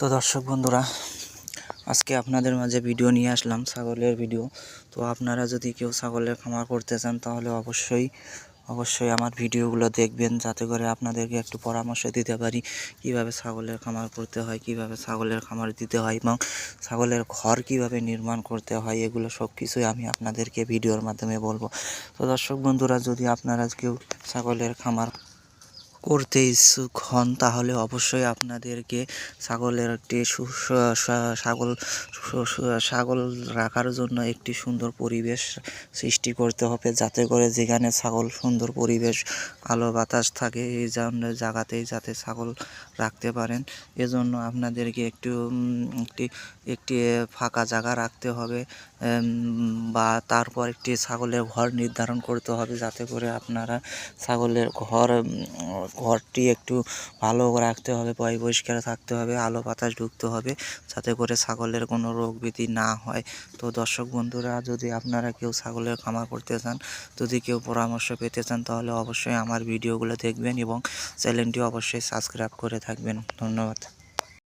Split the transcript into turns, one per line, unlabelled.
তো দর্শক বন্ধুরা, আজকে আপনাদের মাঝে ভিডিও নিয়ে আসলাম, ছাগলের ভিডিও তো আপনারা যদি কেউ ছাগলের খামার করতে চান, তাহলে অবশ্যই অবশ্যই আমার ভিডিওগুলো দেখবেন, যাতে করে আপনাদেরকে একটু পরামর্শ দিতে পারি, কীভাবে ছাগলের খামার করতে হয়, কীভাবে ছাগলের খামার দিতে হয় এবং ছাগলের ঘর কীভাবে নির্মাণ করতে হয়, এগুলো সব কিছুই আমি আপনাদেরকে ভিডিওর মাধ্যমে বলব। তো দর্শক বন্ধুরা, যদি আপনারা কেউ ছাগলের খামার করতে ইচ্ছুক হন তাহলে অবশ্যই আপনাদেরকে ছাগলের একটি ছাগল ছাগল রাখার জন্য একটি সুন্দর পরিবেশ সৃষ্টি করতে হবে, যাতে করে যেখানে ছাগল সুন্দর পরিবেশ আলো বাতাস থাকে, এই জন্য জায়গাতেই যাতে ছাগল রাখতে পারেন। এজন্য আপনাদেরকে একটু একটি একটি ফাঁকা জায়গা রাখতে হবে বা তারপর একটি ছাগলের ঘর নির্ধারণ করতে হবে, যাতে করে আপনারা ছাগলের ঘর ঘরটি একটু ভালো রাখতে হবে, পরিষ্কার থাকতে হবে, আলো বাতাস ঢুকতে হবে, যাতে করে ছাগলের কোনো রোগ ব্যাধি না হয়। তো দর্শক বন্ধুরা, যদি আপনারা কেউ ছাগলের খামার করতে চান, যদি কেউ পরামর্শ পেতে চান, তাহলে অবশ্যই আমার ভিডিওগুলো দেখবেন এবং চ্যানেলটি অবশ্যই সাবস্ক্রাইব করে থাকবেন। ধন্যবাদ।